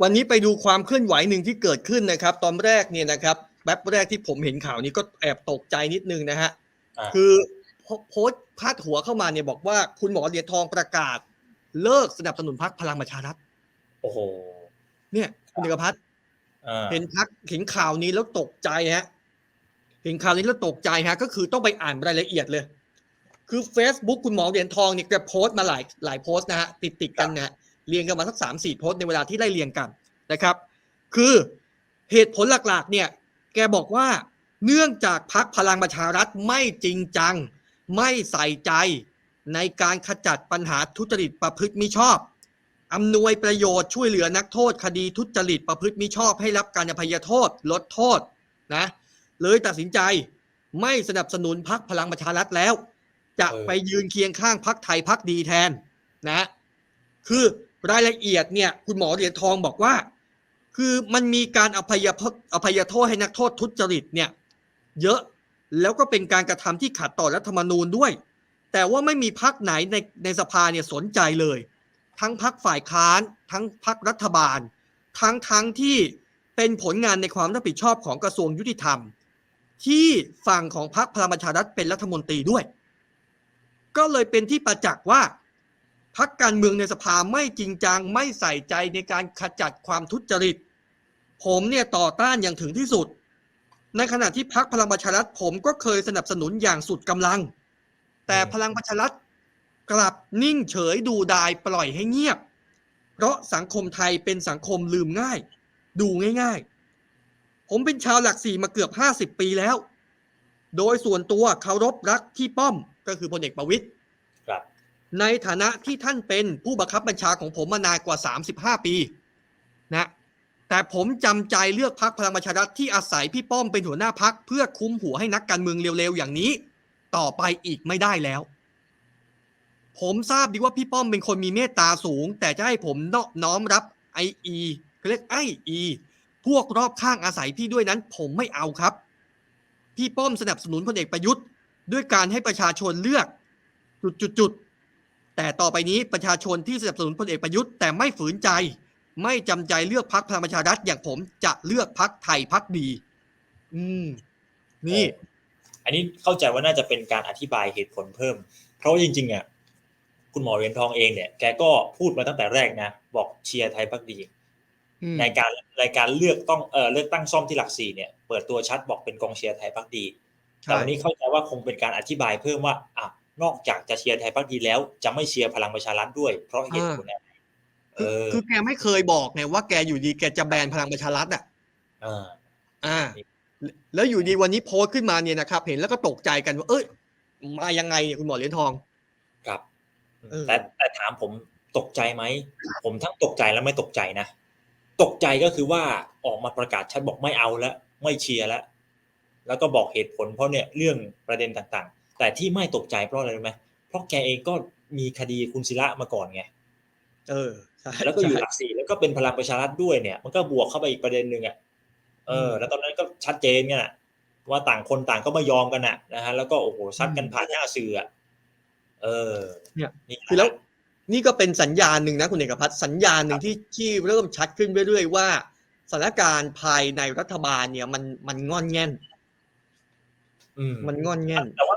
วันนี้ไปดูความเคลื่อนไหวหนึ่งที่เกิดขึ้นนะครับ ตอนแรกเนี่ยนะครับแป๊บแรกที่ผมเห็นข่าวนี้ก็แอบตกใจนิดนึงนะฮะอ่าคือโพโพสต์พาดหัวเข้ามาเนี่ยบอกว่าคุณหมอเหรียญทองประกาศ เลิกสนับสนุนพรรคพลังประชารัฐโอ้โหเนี่ยคุณเอกพัฒน์อ่าเห็นพักเห็นข่าวนี้แล้วตกใจฮะเห็นข่าวนี้แล้วตกใจฮะก็คือต้องไปอ่านรายละเอียดเลย คือ Facebook คุณหมอเหรียญทองเนี่ยแกโพสต์มาหลายหลายโพสต์นะฮะติดติดๆกันนะฮะ เรียงกันมาสักสามสี่โพสต์ในเวลาที่ไล่เรียงกันนะครับ คือเหตุผลหลักๆเนี่ยแกบอกว่าเนื่องจากพักพลังประชารัฐไม่จริงจัง ไม่ใส่ใจในการขจัดปัญหาทุจริตประพฤติมิชอบอำนวยประโยชน์ช่วยเหลือนักโทษคดีทุจริตประพฤติมิชอบให้รับการอภัยโทษ ลดโทษนะเลยตัดสินใจไม่สนับสนุนพักพลังประชารัฐแล้ว จะไปยืนเคียงข้างพักไทยพักดีแทนนะ คือ รายละเอียดเนี่ยคุณหมอเหรียญทองบอกว่า คือมันมีการอภัยอภัยโทษให้นักโทษทุจริตเนี่ยเยอะแล้วก็เป็นการกระทำที่ขัดต่อรัฐธรรมนูญด้วย แต่ว่าไม่มีพักไหนในในสภาเนี่ยสนใจเลย ทั้งพักฝ่ายค้าน ทั้งพักรัฐบาล ทั้งทั้งที่เป็นผลงานในความรับผิดชอบของกระทรวงยุติธรรม ที่ฝั่งของพักพลังประชารัฐเป็นรัฐมนตรีด้วย ก็เลยเป็นที่ประจักษ์ว่า พักการเมืองในสภาไม่จริงจังไม่ใส่ใจในการขจัดความทุจริต ผมเนี่ยต่อต้านอย่างถึงที่สุด ในขณะที่พักพลังประชารัฐผมก็เคยสนับสนุนอย่างสุดกำลัง แต่พลังประชารัฐกลับนิ่งเฉยดูดายปล่อยให้เงียบ เพราะสังคมไทยเป็นสังคมลืมง่าย ดูง่าย ๆ ผมเป็นชาวหลักสี่มาเกือบห้าสิบปีแล้ว โดยส่วนตัวเคารพรักที่ป้อมก็คือพลเอกประวิตยครับ ในฐานะที่ท่านเป็นผู้บังคับบัญชาของผมมานานกว่า 35 ปีนะแต่ผมจำใจเลือกพักพลังประชารัฐที่อาศัยพี่ป้อมเป็นหัวหน้าพักเพื่อคุ้มหัวให้นักการเมืองเร็วๆอย่างนี้ ต่อไปอีกไม่ได้แล้ว ผมทราบดีว่าพี่ป้อมเป็นคนมีเมตตาสูง แต่จะให้ผมนอบน้อมรับไออีเขาเรียกไออีพวกรอบข้างอาศัยพี่ด้วยนั้น ผมไม่เอาครับ พี่ป้อมสนับสนุนพลเอกประยุทธ์ ด้วยการให้ประชาชนเลือก จุดๆ แต่ต่อไปนี้ประชาชนที่สนับสนุนพลเอกประยุทธ์แต่ไม่ฝืนใจ ไม่จำใจเลือกพักพลังประชารัฐอย่างผมจะเลือกพักไทยพักดี อืม นี่ อันนี้เข้าใจว่าน่าจะเป็นการอธิบายเหตุผลเพิ่ม เพราะว่าจริงๆอะคุณหมอเหรียญทองเองเนี่ยแกก็พูดมาตั้งแต่แรกนะ บอกเชียร์ไทยพักดีอืมในการในการเลือกต้องเอ่อเลือกตั้งซ่อมที่หลักสี่เนี่ยเปิดตัวชัดบอกเป็นกองเชียร์ไทยพักดีแต่วันนี้เข้าใจว่าคงเป็นการอธิบายเพิ่มว่าอะ นอกจากจะเชียร์ไทยพักดีแล้ว จะไม่เชียร์พลังประชารัฐด้วย เพราะเหตุผลอะไรเอคืออคือแกไม่เคยบอกไงว่าแกอยู่ดีแกจะแบนพลังประชารัฐอะเอออ่า แล้วอยู่ดีวันนี้โพสต์ขึ้นมาเนี่ยนะครับ เห็นแล้วก็ตกใจกันว่า เอ้ย มายังไงเนี่ยคุณหมอเหรียญทอง ครับเออแต่แต่ถามผมตกใจไหม ผมทั้งตกใจและไม่ตกใจนะ ตกใจก็คือว่าออกมาประกาศชัดบอกไม่เอาแล้ว ไม่เชียร์แล้ว แล้วก็บอกเหตุผลเพราะเนี่ยเรื่องประเด็นต่างๆ แต่ที่ไม่ตกใจเพราะอะไรรู้ไหมเพราะแกเองก็มีคดีคุณศิระมาก่อนไงเออใช่แล้วก็อยู่หใช่ลักสี่แล้วก็เป็นพลังประชารัฐด้วยเนี่ย มันก็บวกเข้าไปอีกประเด็นหนึ่งอะเอออืมแล้วตอนนั้นก็ชัดเจนไงน่ะว่าต่างคนต่างก็ไม่ยอมกันน่ะนะฮะแล้วก็โอ้โหซัดกันผ่านหน้าสื่ออะเออเนี่ยนี่คือแล้วนี่ก็เป็นสัญญาณหนึ่งนะคุณเอกพัฒน์สัญญาณหนึ่งที่ที่เริ่มชัดขึ้นเรื่อยๆว่าสถานการณ์ภายในรัฐบาลเนี่ย มันมันงอนแง่นอืมมันงอนแง่นแต่ว่า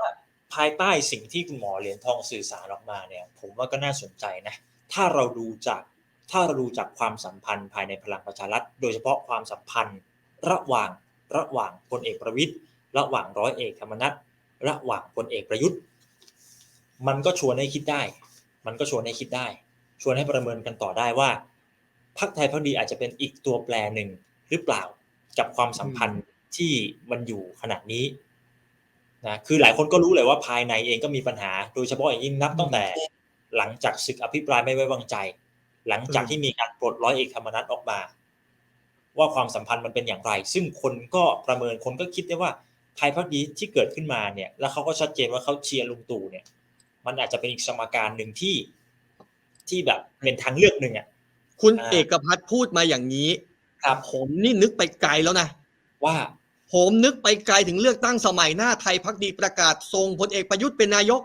ภายใต้สิ่งที่คุณหมอเหรียญทองสื่อสารออกมาเนี่ยผมว่าก็น่าสนใจนะถ้าเราดูจากถ้าเราดูจากความสัมพันธ์ภายในพลังประชารัฐ โดยเฉพาะความสัมพันธ์ระหว่างระหว่างพลเอกประวิตยระหว่างร้อยเอกธรรมนัฐระหว่างพลเอกประยุทธ์ มันก็ชวนให้คิดได้ มันก็ชวนให้คิดได้ ชวนให้ประเมินกันต่อได้ว่าพรรคไทยพักดีอาจจะเป็นอีกตัวแปรหนึ่งหรือเปล่ากับความสัมพันธ์ที่มันอยู่ขนาดนี้ นะคือหลายคนก็รู้เลยว่าภายในเองก็มีปัญหา โดยเฉพาะอย่างยิ่งนับตั้งแต่ หลังจากศึกอภิปรายไม่ไว้วางใจ หลังจากที่มีการปลดร้อยเอกธรรมนัฐออกมา ว่าความสัมพันธ์มันเป็นอย่างไร ซึ่งคนก็ประเมินคนก็คิดได้ว่าไทยพักดีที่เกิดขึ้นมาเนี่ย แล้วเขาก็ชัดเจนว่าเขาเชียร์ลุงตู่เนี่ย มันอาจจะเป็นอีกสมการหนึ่งที่ที่แบบเป็นทางเลือกหนึ่งอะคุณอ่าเอกพัฒน์พูดมาอย่างนี้ครับผมนี่นึกไปไกลแล้วนะว่า ผมนึกไปไกลถึงเลือกตั้งสมัยหน้าไทยพักดีประกาศทรงพลเอกประยุทธ์เป็นนายก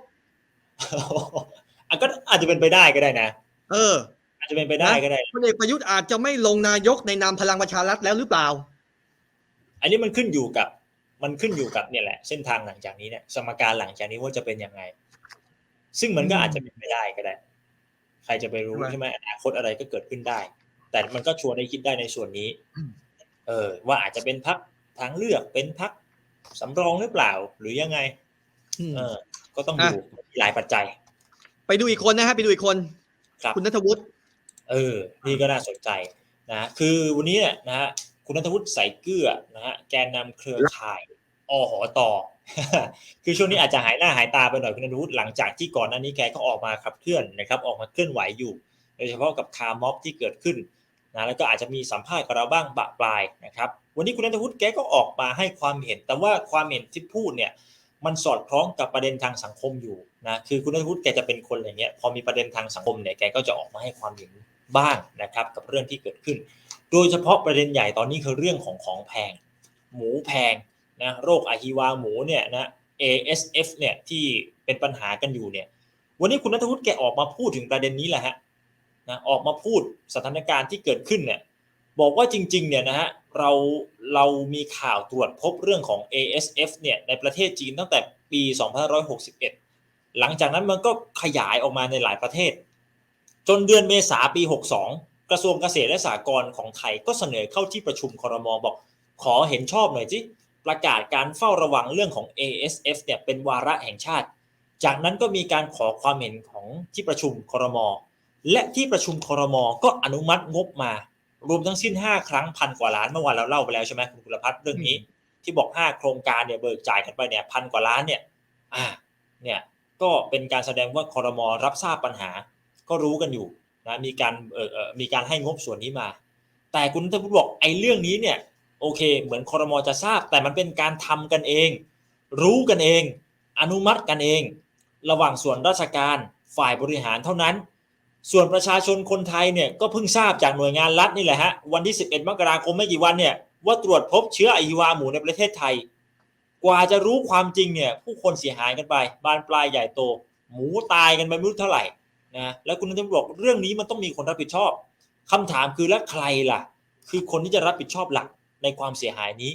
อะก็อาจจะเป็นไปได้ก็ได้นะ เออ อาจจะเป็นไปได้ก็ได้พลเอกประยุทธ์อาจจะไม่ลงนายกในนามพลังประชารัฐแล้วหรือเปล่า อันนี้มันขึ้นอยู่กับ มันขึ้นอยู่กับเนี่ยแหละ เส้นทางหลังจากนี้เนี่ยสมการหลังจากนี้ว่าจะเป็นยังไง ซึ่งมันก็อาจจะเป็นไปได้ก็ได้ ใครจะไปรู้ใช่ไหมใช่ไหมอนาคตอะไรก็เกิดขึ้นได้ แต่มันก็ชวนให้คิดได้ในส่วนนี้ เออ ว่าอาจจะเป็นพัก ทางเลือกเป็นพักสำรองหรือเปล่า หรือยังไงอืมเออ ก็ต้องดูมีหลายปัจจัย ไปดูอีกคนนะฮะไปดูอีกคนครับคุณนัทวุฒิเออนี่ก็น่าสนใจนะคือวันนี้เนี่ยนะฮะคุณนัทวุฒิใส่เกลือนะฮะแกนนำเครือข่ายอหอต่อคือช่วงนี้อาจจะหายหน้าหายตาไปหน่อยคุณนัทวุฒิหลังจากที่ก่อนหน้านี้แกก็ออกมาขับเคลื่อนนะครับ ออกมาเคลื่อนไหวอยู่ โดยเฉพาะกับคาร์ม็อบที่เกิดขึ้นนะแล้วก็อาจจะมีสัมภาษณ์กับเราบ้างปะปลายนะครับ วันนี้คุณนัทวุฒิแกก็ออกมาให้ความเห็น แต่ว่าความเห็นที่พูดเนี่ยมันสอดคล้องกับประเด็นทางสังคมอยู่นะคือคุณนัทวุฒิแกจะเป็นคนอย่างเงี้ยพอมีประเด็นทางสังคมเนี่ยแกก็จะออกมาให้ความเห็นบ้างนะครับกับเรื่องที่เกิดขึ้น โดยเฉพาะประเด็นใหญ่ตอนนี้คือเรื่องของของแพง หมูแพงนะโรคอะฮิวาหมูเนี่ยนะ ASF เนี่ยที่เป็นปัญหากันอยู่เนี่ยวันนี้คุณนัทวุฒิแกออกมาพูดถึงประเด็นนี้แหละฮะนะออกมาพูดสถานการณ์ที่เกิดขึ้นเนี่ย บอกว่าจริงๆเนี่ยนะฮะเราเรามีข่าวตรวจพบเรื่องของ ASF เนี่ยในประเทศจีนตั้งแต่ปี2561 หลังจากนั้นมันก็ขยายออกมาในหลายประเทศ จนเดือนเมษาปี 62 กระทรวงเกษตรและสหกรณ์ของไทยก็เสนอเข้าที่ประชุมครมบอก ขอเห็นชอบหน่อยจิประกาศการเฝ้าระวังเรื่องของ ASF เนี่ยเป็นวาระแห่งชาติ จากนั้นก็มีการขอความเห็นของที่ประชุมครมและที่ประชุมครมก็อนุมัติงบมา รวมทั้งสิ้น 5 ครั้งพันกว่าล้านเมื่อวานเราเล่าไปแล้วใช่ไหมคุณกุลพัฒน์เรื่องนี้ ที่บอก 5 โครงการเนี่ยเบิกจ่ายกันไปเนี่ยพันกว่าล้านเนี่ยอ่าเนี่ยก็เป็นการแสดงว่าคอรมอรับทราบปัญหา ก็รู้กันอยู่นะมีการเออเออมีการให้งบส่วนนี้มา แต่คุณนัทวุฒิบอกไอ้เรื่องนี้เนี่ยโอเค เหมือนคอรมอจะทราบ แต่มันเป็นการทำกันเอง รู้กันเอง อนุมัติกันเอง ระหว่างส่วนราชการฝ่ายบริหารเท่านั้น ส่วนประชาชนคนไทยเนี่ยก็เพิ่งทราบจากหน่วยงานรัฐนี่แหละฮะวันที่ 11 มกราคมไม่กี่วันเนี่ยว่าตรวจพบเชื้ออฮิวาหมูในประเทศไทย กว่าจะรู้ความจริงเนี่ยผู้คนเสียหายกันไป บานปลายใหญ่โต หมูตายกันไปไม่รู้เท่าไหร่นะแล้วคุณนัทบอกเรื่องนี้มันต้องมีคนรับผิดชอบคำถามคือแล้วใครล่ะ คือคนที่จะรับผิดชอบหลักในความเสียหายนี้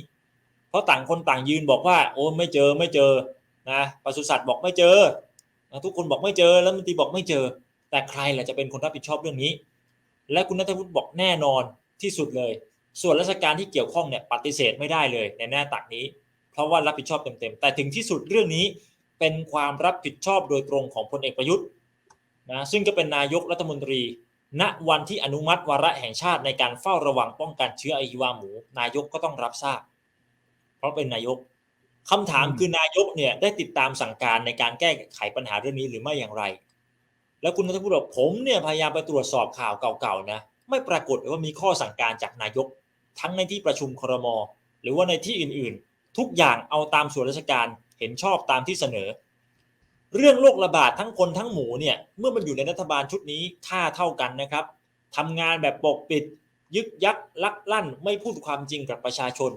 เพราะต่างคนต่างยืนบอกว่าโอ้ไม่เจอไม่เจอนะปศุสัตว์บอกไม่เจอนะทุกคนบอกไม่เจอแล้วมนตีบอกไม่เจอ แต่ใครล่ะจะเป็นคนรับผิดชอบเรื่องนี้ และคุณนัทวุฒิบอกแน่นอนที่สุดเลย ส่วนราชการที่เกี่ยวข้องเนี่ยปฏิเสธไม่ได้เลยในหน้าตักนี้ เพราะว่ารับผิดชอบเต็มๆ แต่ถึงที่สุดเรื่องนี้เป็นความรับผิดชอบโดยตรงของพลเอกประยุทธ์นะซึ่งก็เป็นนายกรัฐมนตรี ณวันที่อนุมัติวาระแห่งชาติในการเฝ้าระวังป้องกันเชื้อไอฮิวาหมู นายกก็ต้องรับทราบ เพราะเป็นนายกคำถามคือนายกเนี่ยได้ติดตามสั่งการในการแก้ไขปัญหาเรื่องนี้หรือไม่อย่างไร แล้วคุณนัทวุฒิบอกผมเนี่ยพยายามไปตรวจสอบข่าวเก่าๆนะไม่ปรากฏว่ามีข้อสั่งการจากนายก ทั้งในที่ประชุมครม หรือว่าในที่อื่นๆ ทุกอย่างเอาตามส่วนราชการเห็นชอบตามที่เสนอ เรื่องโรคระบาดทั้งคนทั้งหมูเนี่ยเมื่อมันอยู่ในรัฐบาลชุดนี้ค่าเท่ากันนะครับทำงานแบบปกปิด ยึกยักลักลั่น ไม่พูดความจริงกับประชาชน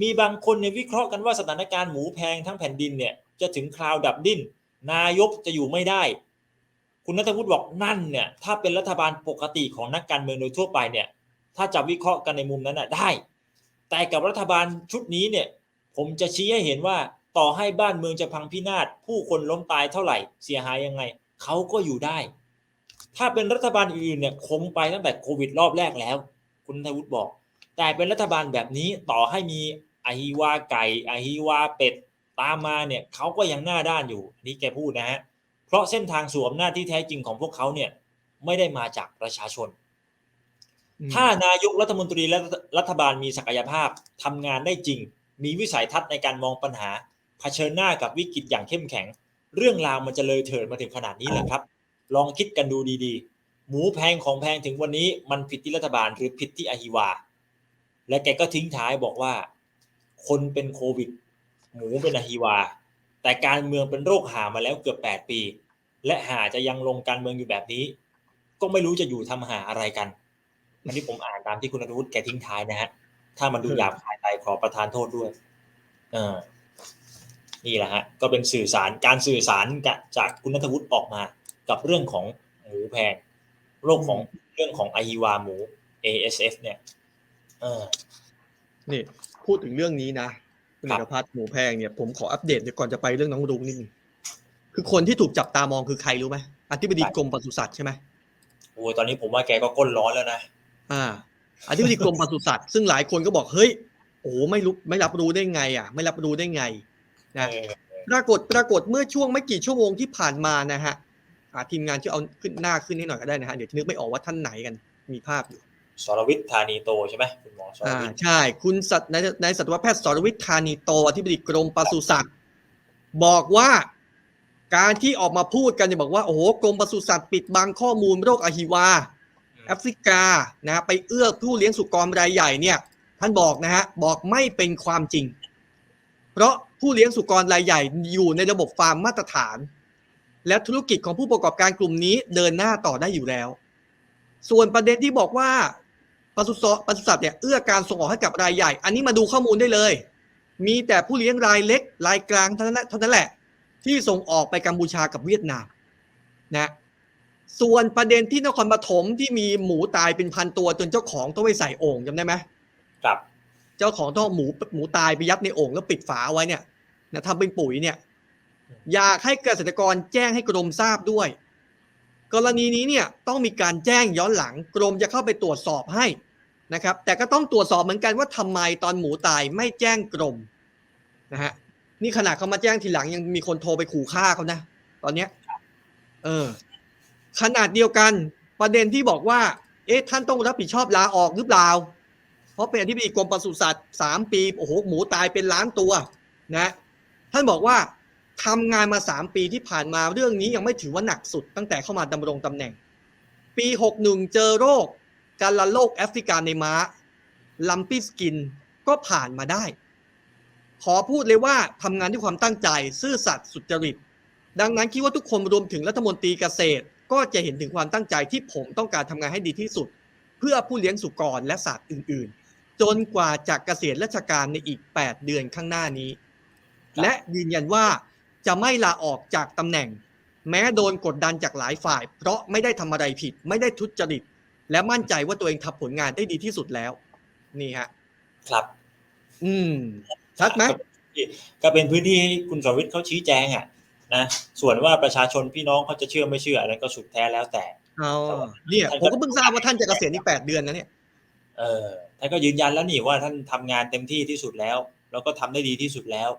มีบางคนเนี่ยวิเคราะห์กันว่าสถานการณ์หมูแพงทั้งแผ่นดินเนี่ยจะถึงคราวดับดิ้น นายกจะอยู่ไม่ได้ คุณนัทวุฒิบอกนั่นเนี่ยถ้าเป็นรัฐบาลปกติของนักการเมืองโดยทั่วไปเนี่ยถ้าจะวิเคราะห์กันในมุมนั้นน่ะได้ แต่กับรัฐบาลชุดนี้เนี่ยผมจะชี้ให้เห็นว่าต่อให้บ้านเมืองจะพังพินาศผู้คนล้มตายเท่าไหร่เสียหายยังไงเขาก็อยู่ได้ ถ้าเป็นรัฐบาลอื่นเนี่ยคงไปตั้งแต่โควิดรอบแรกแล้ว คุณนัทวุฒิบอก แต่เป็นรัฐบาลแบบนี้ต่อให้มีอาฮิวาไก่อาฮิวาเป็ดตามมาเนี่ยเขาก็ยังหน้าด้านอยู่นี่แกพูดนะฮะ เพราะเส้นทางสวมหน้าที่แท้จริงของพวกเขาเนี่ยไม่ได้มาจากประชาชน ถ้านายกรัฐมนตรีและรัฐบาลมีศักยภาพทำงานได้จริง มีวิสัยทัศน์ในการมองปัญหาเผชิญหน้ากับวิกฤตอย่างเข้มแข็ง เรื่องราวมันจะเลยเถิดมาถึงขนาดนี้แหละครับ ลองคิดกันดูดีๆ หมูแพงของแพงถึงวันนี้มันผิดที่รัฐบาลหรือผิดที่อหิวา และแกก็ทิ้งท้ายบอกว่า คนเป็นโควิด หมูเป็นอหิวา แต่การเมืองเป็นโรคหามาแล้วเกือบ 8 ปี และหาจะยังลงการเมืองอยู่แบบนี้ ก็ไม่รู้จะอยู่ทำหาอะไรกันอันนี้ผมอ่านตามที่คุณอนุวุฒิแกทิ้งท้ายนะฮะ ถ้ามันดูหยาบคายไปขอประทานโทษด้วย เออ นี่แหละฮะ ก็เป็นสื่อสารการสื่อสารจากคุณนัทวุฒิออกมา กับเรื่องของหมูแพงโรคของเรื่องของไอฮิวาหมู ASF เนี่ย เออ นี่พูดถึงเรื่องนี้นะ คุณครัเอบกพัฒน์หมูแพงเนี่ยผมขออัปเดตเดี๋ยวก่อนจะไปเรื่องน้องรุ้งนิดนึงคือคนที่ถูกจับตามองคือใครรู้ไหมอธิบดีกรมปศุสัตว์ใช่ไหมโอ้ยตอนนี้ผมว่าแกก็ก้นร้อนแล้วนะอ่าอธิบดีกรมปศุสัตว์ซึ่งหลายคนก็บอกเฮ้ยโอ้ไม่รู้ไม่รับรู้ได้ไง อะ ไม่รับรู้ได้ไงนะเออปรากฏปรากฏเมื่อช่วงไม่กี่ชั่วโมงที่ผ่านมานะฮะอ่าทีมงานช่วยเอาขึ้นหน้าขึ้นให้หน่อยก็ได้นะฮะเดี๋ยวนึกไม่ออกว่าท่านไหนกันมีภาพอยู่ สรวิทย์ธานีโตใช่ไหมคุณหมอสรอ่าวิทย์ใช่ คุณสัตว์ในในสัตวแพทย์สรวิทย์ธานีโตอธิบดีกรมปศุสัตว์บอกว่าการที่ออกมาพูดกันเนี่ยบอกว่าโอ้โหกรมปศุสัตว์ปิดบังข้อมูลโรคอะฮิวาแอฟริกานะฮะไปเอื้อผู้เลี้ยงสุกรรายใหญ่เนี่ยท่านบอกนะฮะบอกไม่เป็นความจริง เพราะผู้เลี้ยงสุกรรายใหญ่อยู่ในระบบฟาร์มมาตรฐาน และธุรกิจของผู้ประกอบการกลุ่มนี้เดินหน้าต่อได้อยู่แล้ว ส่วนประเด็นที่บอกว่า ปศุสัตว์ปศุสัตว์เนี่ยเอื้อการส่งออกให้กับรายใหญ่ อันนี้มาดูข้อมูลได้เลย มีแต่ผู้เลี้ยงรายเล็ก รายกลางเท่านั้นแหละเท่านั้นแหละ ที่ส่งออกไปกัมพูชากับเวียดนามนะส่วนประเด็นที่นครปฐมที่มีหมูตายเป็นพันตัวจนเจ้าของต้องไปใส่โอ่งจำได้ไหมครับ เจ้าของต้องเอาหมูหมูตายไปยัดในโอ่งแล้วปิดฝาเอาไว้เนี่ยนะทำเป็นปุ๋ยเนี่ย อยากให้เกษตรกรแจ้งให้กรมทราบด้วย กรณีนี้เนี่ยต้องมีการแจ้งย้อนหลังกรมจะเข้าไปตรวจสอบให้ นะครับ แต่ก็ต้องตรวจสอบเหมือนกันว่าทำไมตอนหมูตายไม่แจ้งกรมนะฮะนี่ขนาดเขามาแจ้งทีหลังยังมีคนโทรไปขู่ฆ่าเขานะตอนเนี้ย เออ ขนาดเดียวกันประเด็นที่บอกว่า เอ๊ะท่านต้องรับผิดชอบลาออกหรือเปล่า เพราะเป็นอธิบดีกรมปศุสัตว์สามปีโอ้โหหมูตายเป็นล้านตัวนะท่านบอกว่าทำงานมาสามปีที่ผ่านมาเรื่องนี้ยังไม่ถือว่าหนักสุดตั้งแต่เข้ามาดำรงตำแหน่ง ปีหกหนึ่งเจอโรค การละโรคแอฟริกาในม้าลัมปี้สกินก็ผ่านมาได้ ขอพูดเลยว่าทำงานด้วยความตั้งใจ ซื่อสัตย์สุจริต ดังนั้นคิดว่าทุกคนรวมถึงรัฐมนตรีเกษตร ก็จะเห็นถึงความตั้งใจที่ผมต้องการทำงานให้ดีที่สุด เพื่อผู้เลี้ยงสุกรและสัตว์อื่น ๆ จนกว่าจะเกษียณราชการในอีก 8 เดือนข้างหน้านี้ และยืนยันว่าจะไม่ลาออกจากตำแหน่ง แม้โดนกดดันจากหลายฝ่าย เพราะไม่ได้ทำอะไรผิด ไม่ได้ทุจริต และมั่นใจว่าตัวเองทำผลงานได้ดีที่สุดแล้ว นี่ฮะ ครับ อืมชัดไหมก็เป็นพื้นที่ให้คุณสรวิทย์เขาชี้แจงอะนะส่วนว่าประชาชนพี่น้องเขาจะเชื่อไม่เชื่ออันนั้นก็สุดแท้แล้วแต่เอาเนี่ยผมก็เพิ่งทราบว่าท่านจะเกษียณอีกแปดเดือนนะเนี่ยเออท่านก็ยืนยันแล้วนี่ว่าท่านทำงานเต็มที่ที่สุดแล้ว แล้วก็ทำได้ดีที่สุดแล้ว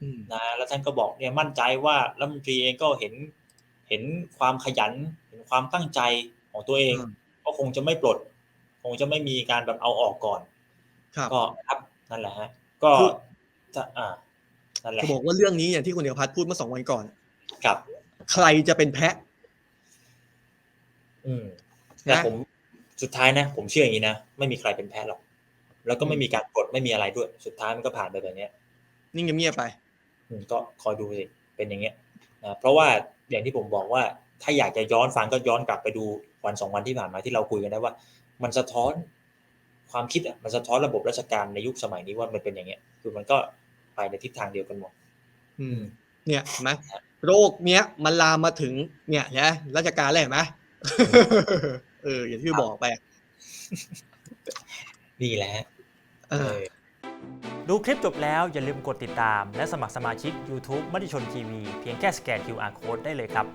อืมนะแล้วท่านก็บอกเนี่ยมั่นใจว่ารัฐมนตรีเองก็เห็นเห็นความขยันเห็นความตั้งใจของตัวเอง ก็คงจะไม่ปลด คงจะไม่มีการแบบเอาออกก่อนครับก็ครับนั่นแหละฮะ ก็คือถ้าอ่านั่นแหละจะบอกว่าเรื่องนี้อย่างที่คุณเอกพัฒน์พูดเมื่อสองวันก่อนครับ ใครจะเป็นแพะ อืมแต่นะผมสุดท้ายนะ ผมเชื่ออย่างนี้นะไม่มีใครเป็นแพ้หรอก แล้วก็ไม่มีการกดไม่มีอะไรด้วย สุดท้ายมันก็ผ่านไปแบบเนี้ยนิ่งเงียบๆไปอืมก็คอยดูสิเป็นอย่างเงี้ยนะเพราะว่าอย่างที่ผมบอกว่า ถ้าอยากจะย้อนฟังก็ย้อนกลับไปดู วันสองวันที่ผ่านมาที่เราคุยกันได้ว่า มันสะท้อนความคิดอะมันสะท้อนระบบราชการในยุคสมัยนี้ว่ามันเป็นอย่างเงี้ย คือมันก็ไปในทิศทางเดียวกันหมดอืม เนี่ยเห็นไหมโรคเนี้ยมันลามมาถึง เนี่ยนะราชการเลยเห็นไหมเออ อย่างที่บอกไปนี่แหละฮะเอเอออดูคลิปจบแล้วอย่าลืมกดติดตาม และสมัครสมาชิก YouTube มติชนทีวีเพียงแค่สแกน QR Code ได้เลยครับ